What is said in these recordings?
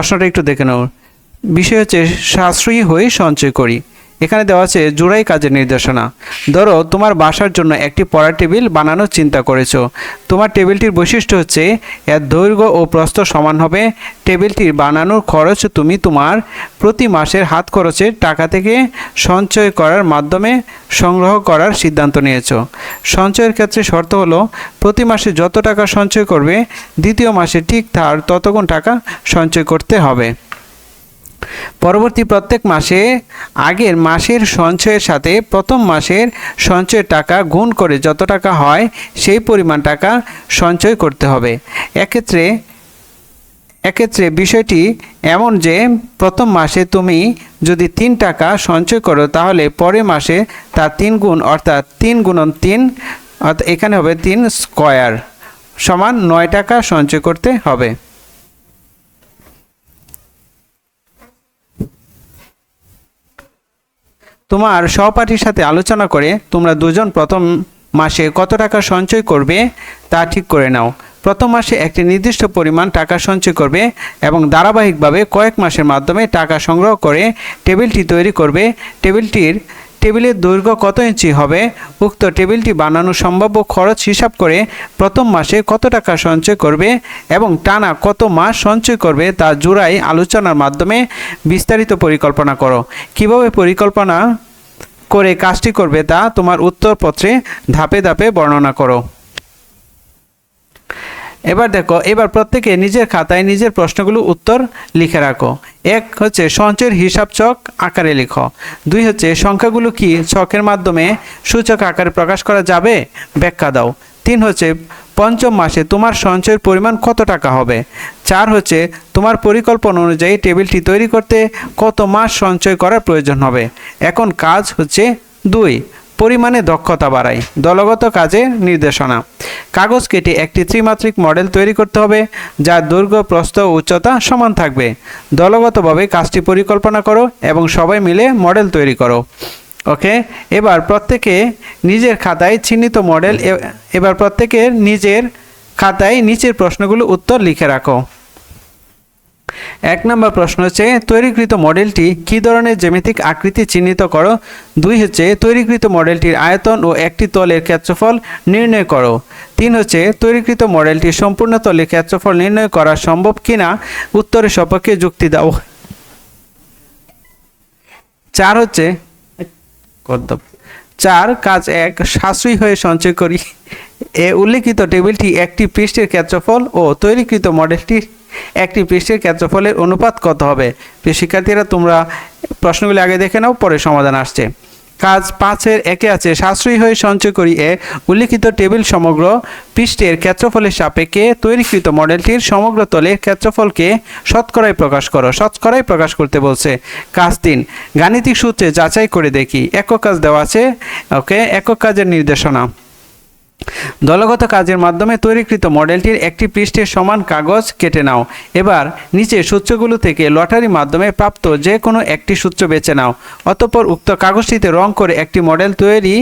প্রশ্নটা একটু দেখে নাও। বিষয় হচ্ছে সাশ্রয়ী হয়ে সঞ্চয় করি। এখানে দেওয়া আছে জোড়াই কাজের নির্দেশনা। ধরো, তোমার বাসার জন্য একটি পড়ার টেবিল বানানোর চিন্তা করেছ। তোমার টেবিলটির বৈশিষ্ট্য হচ্ছে, এর দৈর্ঘ্য ও প্রস্থ সমান হবে। টেবিলটির বানানোর খরচ তুমি তোমার প্রতি মাসের হাত খরচের টাকা থেকে সঞ্চয় করার মাধ্যমে সংগ্রহ করার সিদ্ধান্ত নিয়েছো। সঞ্চয়ের ক্ষেত্রে শর্ত হলো, প্রতি মাসে যত টাকা সঞ্চয় করবে, দ্বিতীয় মাসে ঠিক তার ততগুণ টাকা সঞ্চয় করতে হবে। পরবর্তী প্রত্যেক মাসে আগের মাসের সঞ্চয়ের সাথে প্রথম মাসের সঞ্চয়ের টাকা গুণ করে যত টাকা হয় সেই পরিমাণ টাকা সঞ্চয় করতে হবে। এক্ষেত্রে এক্ষেত্রে বিষয়টি এমন যে প্রথম মাসে তুমি যদি তিন টাকা সঞ্চয় করো তাহলে পরের মাসে তার তিন গুণ অর্থাৎ তিন গুণন তিন, অর্থাৎ এখানে হবে তিন স্কয়ার সমান নয় টাকা সঞ্চয় করতে হবে। তোমার সহপাঠীর সাথে আলোচনা করে তোমরা দুজন প্রথম মাসে কত টাকা সঞ্চয় করবে তা ঠিক করে নাও। প্রথম মাসে একটি নির্দিষ্ট পরিমাণ টাকা সঞ্চয় করবে এবং ধারাবাহিকভাবে কয়েক মাসের মাধ্যমে টাকা সংগ্রহ করে টেবিলটি তৈরি করবে। টেবিলটির টেবিলের দৈর্ঘ্য কত ইঞ্চি হবে? উক্ত টেবিলটি বানানো সম্ভাব্য খরচ হিসাব করে প্রথম মাসে কত টাকা সঞ্চয় করবে এবং টানা কত মাস সঞ্চয় করবে তা জোড়াই আলোচনার মাধ্যমে বিস্তারিত পরিকল্পনা করো। কীভাবে পরিকল্পনা করে কাজটি করবে তা তোমার উত্তরপত্রে ধাপে ধাপে বর্ণনা করো। এবার দেখো, এবার প্রত্যেকে নিজের খাতায় নিজের প্রশ্নগুলো উত্তর লিখে রাখো। এক হচ্ছে, সঞ্চয়ের হিসাব চক আকারে লিখো। দুই হচ্ছে, সংখ্যাগুলো কি ছকের মাধ্যমে সূচক আকারে প্রকাশ করা যাবে? ব্যাখ্যা দাও। তিন হচ্ছে, পঞ্চম মাসে তোমার সঞ্চয়ের পরিমাণ কত টাকা হবে? চার হচ্ছে, তোমার পরিকল্পনা অনুযায়ী টেবিলটি তৈরি করতে কত মাস সঞ্চয় করার প্রয়োজন হবে? এখন কাজ হচ্ছে দুই। পরিমাণে দক্ষতা বাড়ায়। দলগত কাজে নির্দেশনা। কাগজ কেটে একটি ত্রিমাত্রিক মডেল তৈরি করতে হবে, যার দৈর্ঘ্য, প্রস্থ উচ্চতা সমান থাকবে। দলগতভাবে কাজটি পরিকল্পনা করো এবং সবাই মিলে মডেল তৈরি করো। ওকে? এবার প্রত্যেকে নিজের খাতায় চিহ্নিত মডেল এবার প্রত্যেকের নিজের খাতায় নিচের প্রশ্নগুলো উত্তর লিখে রাখো। এক নম্বর প্রশ্ন হচ্ছে, তৈরিকৃত মডেলটি কী ধরনের জ্যামিতিক আকৃতি চিহ্নিত করো? দুই হচ্ছে, তৈরিকৃত মডেলটির আয়তন ও একটি তলের ক্ষেত্রফল নির্ণয় করো। তিন হচ্ছে, তৈরিকৃত মডেলটি সম্পূর্ণ তলের ক্ষেত্রফল নির্ণয় করা সম্ভব কিনা? উত্তরের সপক্ষে যুক্তি দাও। চার হচ্ছে, চার, কাজ এক, সাশ্রয়ী হয়ে সঞ্চয় করি। এ উল্লেখিত টেবিলটি একটি পৃষ্ঠের ক্ষেত্রফল ও তৈরিকৃত মডেলটি একটি পৃষ্ঠের ক্ষেত্রফলের অনুপাত কত হবে? প্রিয় শিক্ষার্থীরা, তোমরা প্রশ্নগুলি আগে দেখে নাও, পরে সমাধান আসছে। কাজ পাঁচের একে আছে, সাশ্রয়ী হয়ে সঞ্চয় করি এ উল্লেখিত টেবিল সমগ্র পৃষ্ঠের ক্ষেত্রফলের সাপেক্ষে তৈরিকৃত মডেলটির সমগ্র তলের ক্ষেত্রফলকে শতকরায় প্রকাশ করো। শতকরায় প্রকাশ করতে বলছে কাজ তিন, গাণিতিক সূত্রে যাচাই করে দেখি। একক কাজ দেওয়া আছে, ওকে? একক কাজের নির্দেশনা। দলগত কাজের মাধ্যমে তৈরিকৃত মডেলটির একটি পৃষ্ঠের সমান কাগজ কেটে নাও। এবার নিচে সূত্রগুলো থেকে লটারি মাধ্যমে প্রাপ্ত যে কোনো একটি সূত্র বেছে নাও। অতঃপর উক্ত কাগজটিতে রং করে একটি মডেল তৈরি,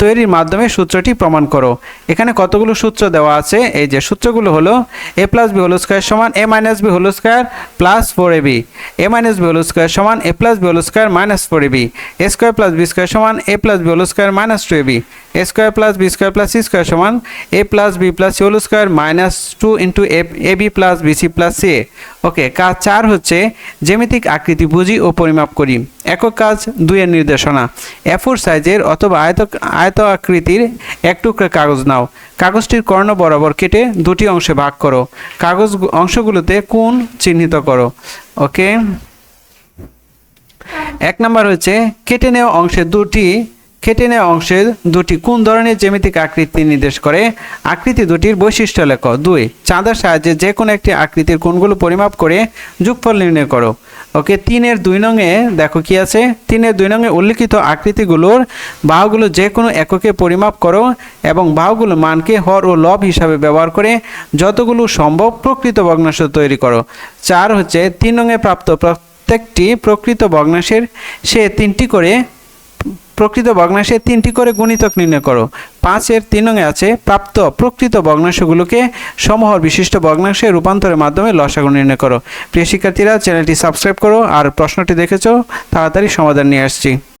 তৈরির মাধ্যমে সূত্রটি প্রমাণ করো। এখানে কতগুলো সূত্র দেওয়া আছে? এই যে সূত্রগুলো হলো A plus B whole square সমান A minus B whole square plus four A B A minus B whole square সমান A plus B whole square minus four A B A square plus B square সমান A plus B whole square minus two A B A square plus B square plus C square সমান A plus B plus C square minus two into A A B plus B C plus C okay কাজ চার হচ্ছে জ্যামিতিক আকৃতি বুঝি ও পরিমাপ করি। একক কাজ দুইয়ের নির্দেশনা। এফোর সাইজের অথবা আয়ত আয়ত আকৃতির এক টুকরা কাগজ নাও। কাগজটির কর্ণ বরাবর কেটে দুটি অংশে ভাগ করো। কাগজ অংশগুলোতে কোণ চিহ্নিত করো। ওকে এক নাম্বার হচ্ছে কেটে নেওয়া অংশের দুটি নেওয়া অংশের দুটি কোন ধরনের জ্যামিতিক আকৃতি নির্দেশ করে? আকৃতি দুটির বৈশিষ্ট্য লেখো। দুই, চাঁদার সাহায্যে যে কোনো একটি আকৃতির কোণগুলো পরিমাপ করে যোগফল নির্ণয় করো। ওকে, তিনের দুই নঙে দেখো কি আছে? তিনের দুই নঙে উল্লিখিত আকৃতিগুলোর বাহুগুলো যে কোনো এককে পরিমাপ করো এবং বাহুগুলো মানকে হর ও লব হিসাবে ব্যবহার করে যতগুলো সম্ভব প্রকৃত ভগ্নাংশ তৈরি করো। চার হচ্ছে, তিন নঙে প্রাপ্ত প্রত্যেকটি প্রকৃত ভগ্নাংশের সে তিনটি করে প্রকৃত ভগ্নাংশের তিনটি করে গুণিতক নির্ণয় করো। পাঁচের তিন অঙ্গে আছে প্রাপ্ত প্রকৃত ভগ্নাংশগুলোকে সমহর বিশিষ্ট ভগ্নাংশে রূপান্তরের মাধ্যমে লসাগু নির্ণয় করো। প্রিয় শিক্ষার্থীরা, চ্যানেলটি সাবস্ক্রাইব করো আর প্রশ্নটি দেখেছ, তাড়াতাড়ি সমাধান নিয়ে আসছি।